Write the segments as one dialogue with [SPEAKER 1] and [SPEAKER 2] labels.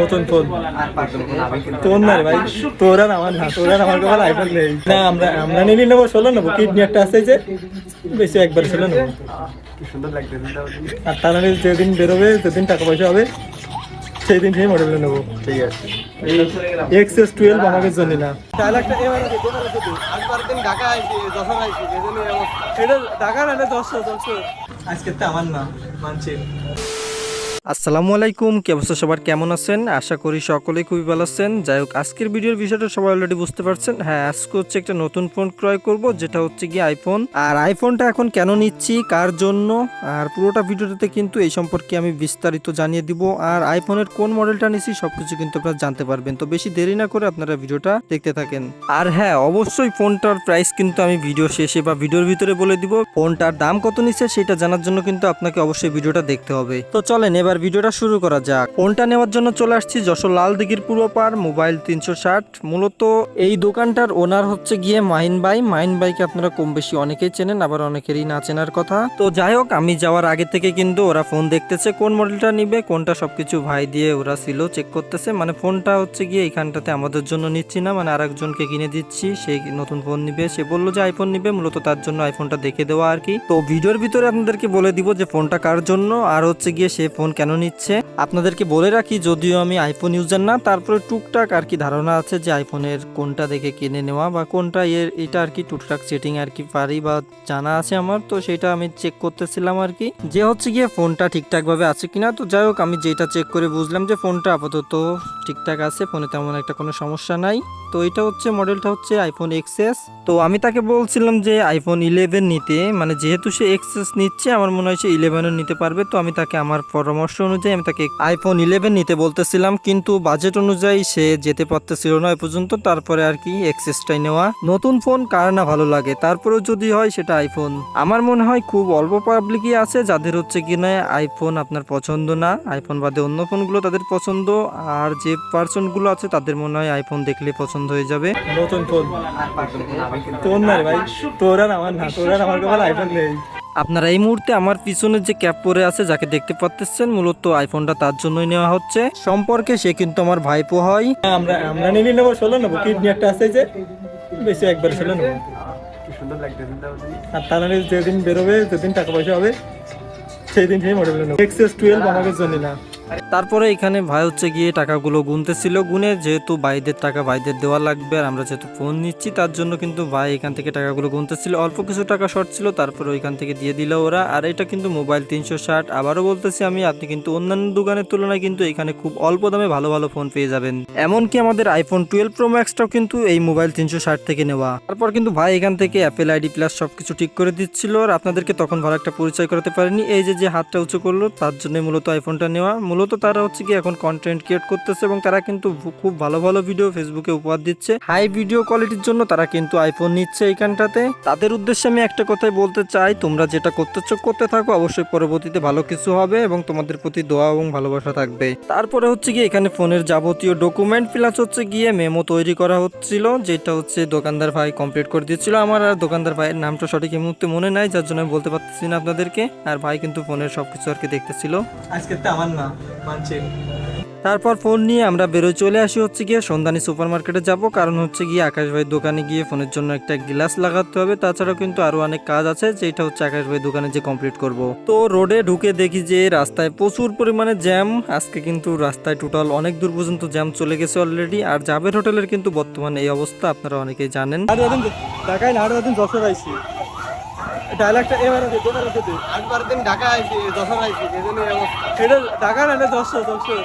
[SPEAKER 1] নতুন ফোন। তোর না রে ভাই তোর আর আমার না তোর আর আমার কাছে আইফোন নেই। না আমরা আমরা নিয়ে নেব ষোলো নেব। কিডনি একটা আছে যে বেশি একবার ষোলো নেব। আর তার মানে যেদিন বেরোবে যেদিন টাকা পয়সা হবে সেই দিন সেই মডেল নেব।
[SPEAKER 2] ঠিক আছে।
[SPEAKER 1] এক্সএস টুয়েলভ আমাদের জন্য না। এটা ঢাকা না দশশো দশশো আজকে তো আমার না মানছি। আসসালামু আলাইকুম, কি অবস্থা সবার? কেমন আছেন? আশা করি সকলেই খুবই ভালো আছেন। যাই হোক, আজকের ভিডিওর বিষয়টা সবাই অলরেডি বুঝতে পারছেন। হ্যাঁ আজকে হচ্ছে একটা নতুন ফোন ক্রয় করব, যেটা হচ্ছে কি আইফোন আর আইফোনটা এখন কেন নিচ্ছি, কার জন্য? আর পুরোটা ভিডিওটাতে কিন্তু এই সম্পর্কে আমি বিস্তারিত জানিয়ে দিব। আর আইফোনের কোন মডেলটা নিচ্ছি, সবকিছু কিন্তু আপনারা জানতে পারবেন। তো বেশি দেরি না করে আপনারা ভিডিওটা দেখতে থাকেন। আর হ্যাঁ অবশ্যই ফোনটার প্রাইস কিন্তু আমি ভিডিও শেষে বা ভিডিওর ভিতরে বলে দিব। ফোনটার দাম কত নিচ্ছে, সেটা জানার জন্য কিন্তু আপনাকে অবশ্যই ভিডিওটা দেখতে হবে। তো চলেন, এবার ভিডিওটা শুরু করা যাক। ফোনটা নেওয়ার জন্য চলে আসছি যশোর লাল দিঘির পূর্ব পার মোবাইল তিনশো ষাট। মূলত এই দোকানটার ওনার হচ্ছে গিয়ে মাহিন ভাই। মাহিন ভাইকে আপনারা কম বেশি অনেকেই চেনেন, আবার অনেকেরই না চেনার কথা। তো যাই হোক, আমি যাওয়ার আগে থেকে কিন্তু ওরা ফোন দেখতেছে, কোন মডেলটা নিবে, কোনটা সবকিছু ভাই দিয়ে ওরা ছিল চেক করতেছে। মানে ফোনটা হচ্ছে গিয়ে এইখানটাতে আমাদের জন্য নিচ্ছি না মানে আরেকজনকে কিনে দিচ্ছি। সে নতুন ফোন নিবে, সে বলল যে আইফোন নিবে, মূলত তার জন্য আইফোনটা দেখে দেওয়া আর কি। তো ভিডিওর ভিতরে আপনাদেরকে বলে দিব যে ফোনটা কার জন্য, আর হচ্ছে গিয়ে সে ফোন কেন নিচ্ছে? আপনাদেরকে বলে রাখি, যদিও আমি আইফোন ইউজার না, তারপরে টুকটাক আর কি ধারণা আছে যে আইফোনের কোনটা দেখে কিনে নেওয়া বা কোনটা এর, এটা আর কি টুকটাক সেটিং আর কি পারি বা জানা আছে আমার, তো সেটা আমি চেক করতেছিলাম আর কি। যে হচ্ছে গিয়ে ফোনটা ঠিকঠাক ভাবে আছে কিনা, তো যাই হোক, আমি যেটা চেক করে বুঝলাম যে ফোনটা আপাতত ঠিকঠাক আছে, ফোনে তেমন একটা কোনো সমস্যা নাই। তো এটা হচ্ছে মডেলটা হচ্ছে আইফোন এক্সএস তো আমি তাকে বলছিলাম যে আইফোন ইলেভেন নিতে মানে যেহেতু সে এক্সএস নিচ্ছে, আমার মনে হয় সে ইলেভেনও নিতে পারবে, তো আমি তাকে আমার পরামর্শ অনুযায়ী আমি তাকে আইফোন ইলেভেন নিতে বলতেছিলাম কিন্তু বাজেট অনুযায়ী সে যেতে পারতেছিল না এ পর্যন্ত। তারপরে আর কি এক্সেসটাই নেওয়া। নতুন ফোন কার না ভালো লাগে? তারপরেও যদি হয় সেটা আইফোন আমার মনে হয় খুব অল্প পাবলিকই আছে যাদের হচ্ছে কি কিনা আইফোন আপনার পছন্দ না। আইফোন বাদে অন্য ফোনগুলো তাদের পছন্দ। আর যে পার্সনগুলো আছে তাদের মনে হয় আইফোন দেখলে পছন্দ হয়ে যাবে। নতুন ফোন তোর না ভাই? তোর আর আমার না তোর আর আমার কাছে আইফোন নেই। আপনারা এই মুহূর্তে আমার পিছনে যে ক্যাপ পরে আছে, যাকে দেখতে পাচ্ছেন মূলত আইফোনটা তার জন্যই নেওয়া হচ্ছে। সম্পর্কে সে কিন্তু আমার ভাইপো হয়। আমরা আমরা নিয়ে নেব, ষোলো নেব। কিডনি একটা আছে যে, বেশি একবার ষোলো নেব। আর মানে যেদিন বেরোবে, যেদিন টাকা পয়সা হবে সেই দিন সেই মডেল নেব। এক্সএস টুয়েলভ আমাকে জন্য না তারপরে এখানে ভাই হচ্ছে গিয়ে টাকাগুলো গুনতেছিল, গুনে যেহেতু ভাইদের টাকা ভাইদের দেওয়া লাগবে আর আমরা যেহেতু ফোন নিচ্ছি, তার জন্য কিন্তু ভাই এখান থেকে টাকাগুলো গুনতেছিল। অল্প কিছু টাকা শর্ট ছিল, তারপরে ওইখান থেকে দিয়ে দিল ওরা। আর এটা কিন্তু মোবাইল তিনশো ষাট। আবারও বলতেছি আমি, আপনি কিন্তু অন্যান্য দোকানের তুলনায় কিন্তু এখানে খুব অল্প দামে ভালো ভালো ফোন পেয়ে যাবেন। এমনকি আমাদের আইফোন টুয়েলভ প্রো ম্যাক্সটাও কিন্তু এই মোবাইল তিনশো ষাট থেকে নেওয়া। তারপর কিন্তু ভাই এখান থেকে অ্যাপেল আইডি প্লাস সবকিছু ঠিক করে দিচ্ছিল। আর আপনাদেরকে তখন ভালো একটা পরিচয় করাতে পারেনি। এই যে যে হাতটা উঁচু করল, তার জন্য মূলত আইফোনটা নেওয়া। মূলত তারা হচ্ছে কি এখন কন্টেন্ট ক্রিয়েট করতেছে এবং তারা কিন্তু খুব ভালো ভালো ভিডিও ফেসবুকে উপহার দিচ্ছে। হাই ভিডিও কোয়ালিটির জন্য তারা কিন্তু আইফোন নিচ্ছে এইখানটাতে। তাদের উদ্দেশ্যে আমি একটা কথাই বলতে চাই, তোমরা যেটা করতেছো করতে থাকো, অবশ্যই পরবর্তীতে ভালো কিছু হবে এবং তোমাদের প্রতি দোয়া এবং ভালোবাসা থাকবে। তারপরে হচ্ছে কি এখানে ফোনের যাবতীয় ডকুমেন্ট প্লাস হচ্ছে গিয়ে মেমো তৈরি করা হচ্ছিল, যেটা হচ্ছে দোকানদার ভাই কমপ্লিট করে দিচ্ছিল আমার আর দোকানদার ভাইয়ের নামটা সঠিক এই মুহূর্তে মনে নাই, যার জন্য আমি বলতে পারতেছি না আপনাদেরকে। আর ভাই কিন্তু ফোনের সবকিছু আর কি দেখতেছিল। আজকে তো আমার না মানছি তারপর ফোন নিয়ে আমরা বেরোয় চলে আসি হচ্ছে গিয়ে সন্ধানী সুপার মার্কেটে যাব। কারণ হচ্ছে গিয়ে আকাশ ভাই দোকানে গিয়ে ফোনের জন্য একটা গ্লাস লাগাতে হবে। তাছাড়াও কিন্তু আরও অনেক কাজ আছে যেটা হচ্ছে আকাশ ভাই দোকানে যে কমপ্লিট করব। তো রোডে ঢুকে দেখি যে রাস্তায় প্রচুর পরিমাণে জ্যাম। আজকে কিন্তু রাস্তায় টোটাল অনেক দূর পর্যন্ত জ্যাম চলে গেছে অলরেডি আর জাবের হোটেলের কিন্তু বর্তমানে এই অবস্থা আপনারা অনেকেই জানেন। ঢাকায় না আরও ডায়লগটা এবারে
[SPEAKER 2] দিন ঢাকা আইছি দশ আইছি সেজন্য এই অবস্থা।
[SPEAKER 1] এটা ঢাকা না দশ যশোর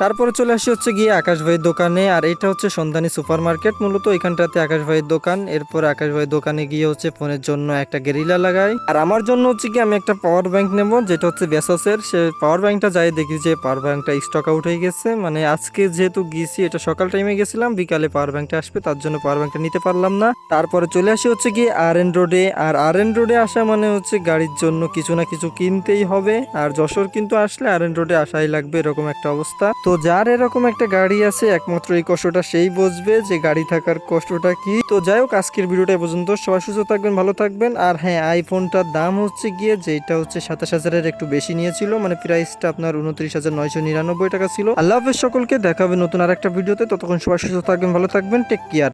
[SPEAKER 1] তারপরে চলে আসি হচ্ছে গিয়ে আকাশ ভাইয়ের দোকানে, আর এটা হচ্ছে সন্ধানী সুপার মার্কেট মূলত এখানটাতে আকাশ ভাইয়ের দোকান, এরপর আকাশ ভাইয়ের দোকানে গিয়ে হচ্ছে ফোনের জন্য একটা গেরিলা লাগাই। আর আমার জন্য হচ্ছে কি আমি একটা পাওয়ার ব্যাংক নেব, যেটা হচ্ছে বেসসের সে পাওয়ার ব্যাংকটা যাই দেখি যে পাওয়ার ব্যাংকটা স্টক আউট হয়ে গেছে। মানে আজকে যেহেতু গিয়েছি, এটা সকাল টাইমে গেছিলাম, বিকালে পাওয়ার ব্যাংকটা আসবে, তার জন্য পাওয়ার ব্যাংকটা নিতে পারলাম না। তারপরে চলে আসি হচ্ছে কি আর এন রোডে আর আর এন রোডে আসা মানে হচ্ছে গাড়ির জন্য কিছু না কিছু কিনতেই হবে। আর যশোর কিন্তু আসলে আর এন রোডে আসাই লাগবে, এরকম একটা অবস্থা। তো যার এরকম একটা গাড়ি আছে, একমাত্র এই কষ্টটা সেই বুঝবে যে গাড়ি থাকার কষ্টটা কি। তো যাই হোক, আজকের ভিডিওটা পর্যন্ত। সবাই সুস্থ থাকবেন, ভালো থাকবেন। আর হ্যাঁ আইফোনটার দাম হচ্ছে গিয়ে যেটা হচ্ছে সাতাশ হাজারের একটু বেশি নিয়েছিল মানে প্রাইসটা আপনার উনত্রিশ হাজার নয়শো নিরানব্বই টাকা ছিল। আল্লাহ হাফেজ, সকলকে দেখাবে নতুন আর একটা ভিডিওতে। ততক্ষণ সবাই সুস্থ থাকবেন, ভালো থাকবেন। Take care